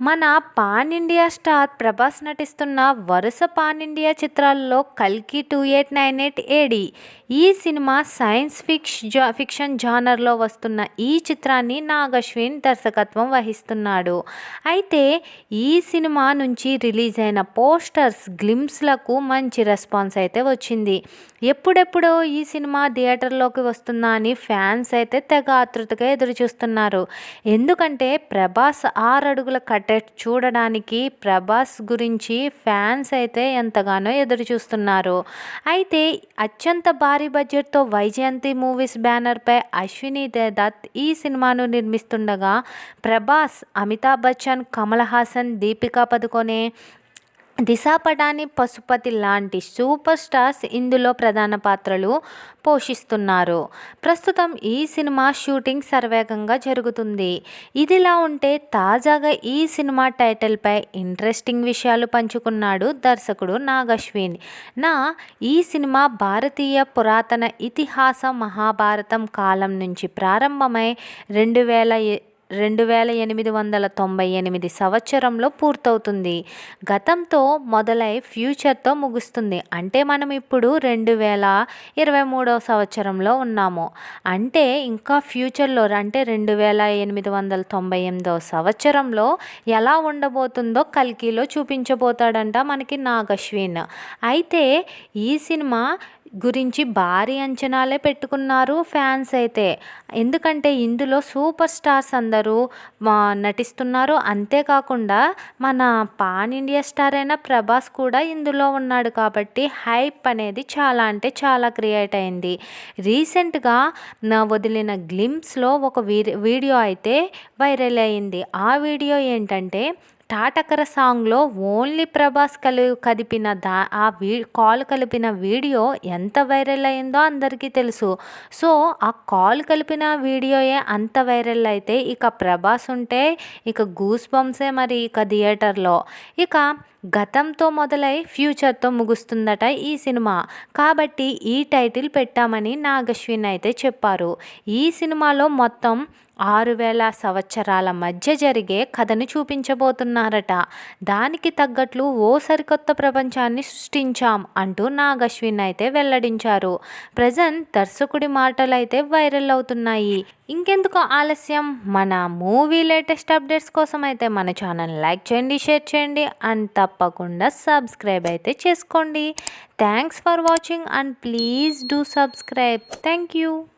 మన pan India star Prabhas నటిస్తున్న వరుస పాన్ ఇండియా చిత్రాల్లో కల్కి two eight nine eight AD ఈ సినిమా సైన్స్ ఫిక్ష్ జా ఫిక్షన్ జానర్లో వస్తున్న ఈ చిత్రాన్ని నాగ్ అశ్విన్ దర్శకత్వం వహిస్తున్నాడు. అయితే ఈ సినిమా నుంచి రిలీజ్ అయిన పోస్టర్స్ గ్లిమ్స్లకు మంచి రెస్పాన్స్ అయితే వచ్చింది. ఎప్పుడెప్పుడో ఈ సినిమా థియేటర్లోకి వస్తుందా అని ఫ్యాన్స్ అయితే తెగ ఆతృతగా ఎదురుచూస్తున్నారు. ఎందుకంటే ప్రభాస్ ఆరు అడుగుల కటెట్ చూడడానికి ప్రభాస్ గురించి ఫ్యాన్స్ అయితే ఎంతగానో ఎదురుచూస్తున్నారు. అయితే అత్యంత భారీ బడ్జెట్తో వైజయంతి మూవీస్ బ్యానర్పై అశ్విని దత్ ఈ సినిమాను నిర్మిస్తుండగా ప్రభాస్ అమితాబ్ బచ్చన్ కమల్ హాసన్ దీపికా పదుకొనే దిశా పటాని పశుపతి లాంటి సూపర్ స్టార్స్ ఇందులో ప్రధాన పాత్రలు పోషిస్తున్నారు. ప్రస్తుతం ఈ సినిమా షూటింగ్ సర్వేగంగా జరుగుతుంది. ఇదిలా ఉంటే తాజాగా ఈ సినిమా టైటిల్పై ఇంట్రెస్టింగ్ విషయాలు పంచుకున్నాడు దర్శకుడు నాగశ్విన్. నా ఈ సినిమా భారతీయ పురాతన ఇతిహాస మహాభారతం కాలం నుంచి ప్రారంభమై రెండు వేల రెండు వేల ఎనిమిది వందల తొంభై ఎనిమిది సంవత్సరంలో పూర్తవుతుంది. గతంతో మొదలై ఫ్యూచర్తో ముగుస్తుంది. అంటే మనం ఇప్పుడు రెండు వేల ఇరవై మూడవ సంవత్సరంలో ఉన్నాము. అంటే ఇంకా ఫ్యూచర్లో అంటే రెండు వేల ఎనిమిది వందల తొంభై ఎనిమిదవ సంవత్సరంలో ఎలా ఉండబోతుందో కల్కిలో చూపించబోతాడంట మనకి నాగశ్విన్. అయితే ఈ సినిమా గురించి భారీ అంచనాలే పెట్టుకున్నారు ఫ్యాన్స్ అయితే. ఎందుకంటే ఇందులో సూపర్ స్టార్స్ అందరూ నటిస్తున్నారు. అంతేకాకుండా మన పాన్ ఇండియా స్టార్ అయిన ప్రభాస్ కూడా ఇందులో ఉన్నాడు కాబట్టి హైప్ అనేది చాలా అంటే చాలా క్రియేట్ అయింది. రీసెంట్గా నా వదిలిన గ్లిమ్స్లో ఒక వీడియో అయితే వైరల్ అయింది. ఆ వీడియో ఏంటంటే టాటకర సాంగ్లో ఓన్లీ ప్రభాస్ కలి కదిపిన దా ఆ వీ కాల్ కలిపిన వీడియో ఎంత వైరల్ అయిందో అందరికీ తెలుసు. సో ఆ కాల్ కలిపిన వీడియోయే అంత వైరల్ అయితే ఇక ప్రభాస్ ఉంటే ఇక గూస్ బంప్సే మరి ఇక థియేటర్లో. ఇక గతంతో మొదలై ఫ్యూచర్తో ముగుస్తుందట ఈ సినిమా. కాబట్టి ఈ టైటిల్ పెట్టామని నాగశ్విన్ అయితే చెప్పారు. ఈ సినిమాలో మొత్తం ఆరు వేల సంవత్సరాల మధ్య జరిగే కథను చూపించబోతున్నారట. దానికి తగ్గట్లు ఓ సరికొత్త ప్రపంచాన్ని సృష్టించాం అంటూ నాగశ్విన్ అయితే వెల్లడించారు. ప్రజెంట్ దర్శకుడి మాటలు అయితే వైరల్ అవుతున్నాయి. ఇంకెందుకు ఆలస్యం? మన మూవీ లేటెస్ట్ అప్డేట్స్ కోసం అయితే మన ఛానల్ లైక్ చేయండి షేర్ చేయండి అండ్ తప్పకుండా సబ్స్క్రైబ్ అయితే చేసుకోండి. Thanks for watching and please do subscribe. Thank you.